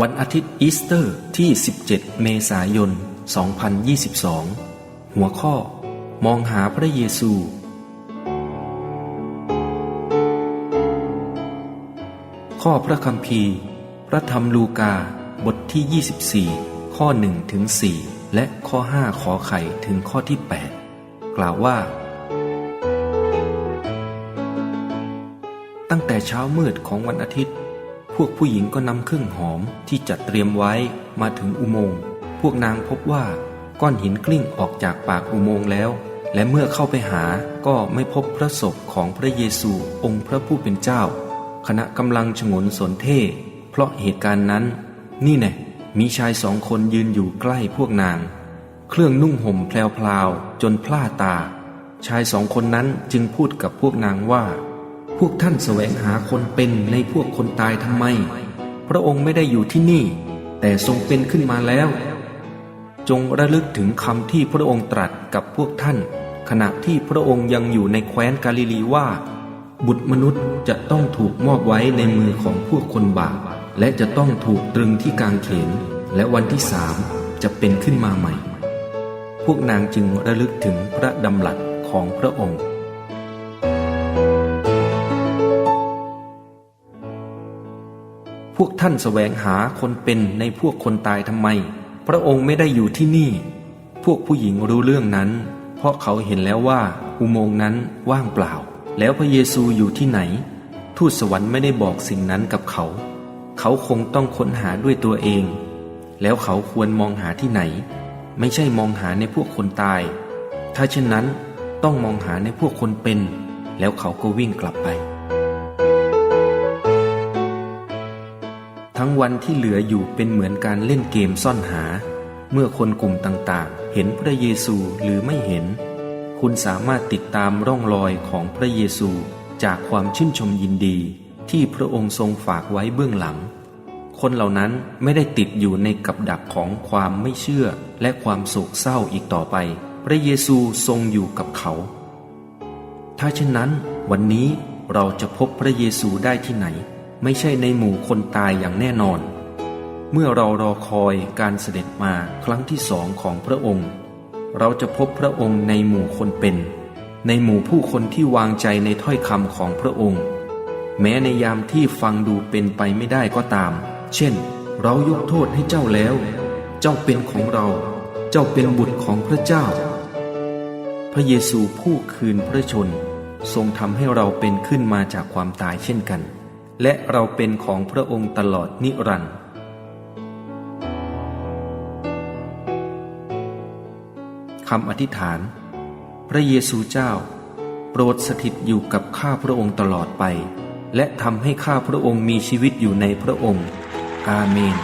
วันอาทิตย์อีสเตอร์ที่ 17 เมษายน 2022 หัวข้อ มองหาพระเยซู ข้อพระคัมภีร์ พระธรรมลูกา บทที่ 24 ข้อ 1 ถึง 4 และข้อ 5 ขอไข่ถึงข้อที่ 8 กล่าวว่า ตั้งแต่เช้ามืดของวันอาทิตย์ พวกผู้หญิงก็นำเครื่องหอมที่จัดเตรียมไว้มาถึงอุโมงค์ พวกนางพบว่าก้อนหินกลิ้งออกจากปากอุโมงค์แล้ว และเมื่อเข้าไปหาก็ไม่พบพระศพของพระเยซูองค์พระผู้เป็นเจ้าขณะกำลังฉงนสนเท่เพราะเหตุการณ์นั้น นี่แน่ มีชายสองคนยืนอยู่ใกล้พวกนาง เครื่องนุ่งห่มแพลวๆจนพล่าตา ชายสองคนนั้นจึงพูดกับพวกนางว่า พวกท่านแสวงหาคนเป็นในพวกคนตายทำไม พระองค์ไม่ได้อยู่ที่นี่ แต่ทรงเป็นขึ้นมาแล้ว จงระลึกถึงคำที่พระองค์ตรัสกับพวกท่าน ขณะที่พระองค์ยังอยู่ในแคว้นกาลิลีว่า บุตรมนุษย์จะต้องถูกมอบไว้ในมือของพวกคนบาป และจะต้องถูกตรึงที่กางเขน และวันที่สามจะเป็นขึ้นมาใหม่ พวกนางจึงระลึกถึงพระดำรัสของพระองค์ พวกท่านแสวงหาคนเป็นในพวกคนตายทำไม พระองค์ไม่ได้อยู่ที่นี่ พวกผู้หญิงรู้เรื่องนั้น เพราะเขาเห็นแล้วว่าอุโมงค์นั้นว่างเปล่า แล้วพระเยซูอยู่ที่ไหน ทูตสวรรค์ไม่ได้บอกสิ่งนั้นกับเขา เขาคงต้องค้นหาด้วยตัวเอง แล้วเขาควรมองหาที่ไหน ไม่ใช่มองหาในพวกคนตาย ถ้าเช่นนั้นต้องมองหาในพวกคนเป็น แล้วเขาก็วิ่งกลับไป ทั้งวันที่เหลืออยู่เป็นเหมือนการเล่นเกมซ่อนหา เมื่อคนกลุ่มต่างๆ เห็นพระเยซูหรือไม่เห็น คุณสามารถติดตามร่องรอยของพระเยซูจากความชื่นชมยินดีที่พระองค์ทรงฝากไว้เบื้องหลัง คนเหล่านั้นไม่ได้ติดอยู่ในกับดักของความไม่เชื่อและความโศกเศร้าอีกต่อไป พระเยซูทรงอยู่กับเขา ถ้าเช่นนั้น วันนี้เราจะพบพระเยซูได้ที่ไหน ไม่ใช่ในหมู่คนตายอย่างแน่นอน เมื่อเรารอคอยการเสด็จมาครั้งที่สองของพระองค์ เราจะพบพระองค์ในหมู่คนเป็น ในหมู่ผู้คนที่วางใจในถ้อยคำของพระองค์ แม้ในยามที่ฟังดูเป็นไปไม่ได้ก็ตาม เช่น เรายกโทษให้เจ้าแล้ว เจ้าเป็นของเรา เจ้าเป็นบุตรของพระเจ้า พระเยซูผู้คืนพระชน ทรงทำให้เราเป็นขึ้นมาจากความตายเช่นกัน และเราเป็นของพระองค์ตลอดนิรันดร์คำอธิษฐาน พระเยซูเจ้า โปรดสถิตอยู่กับข้าพระองค์ตลอดไปและทำให้ข้าพระองค์มีชีวิตอยู่ในพระองค์ อาเมน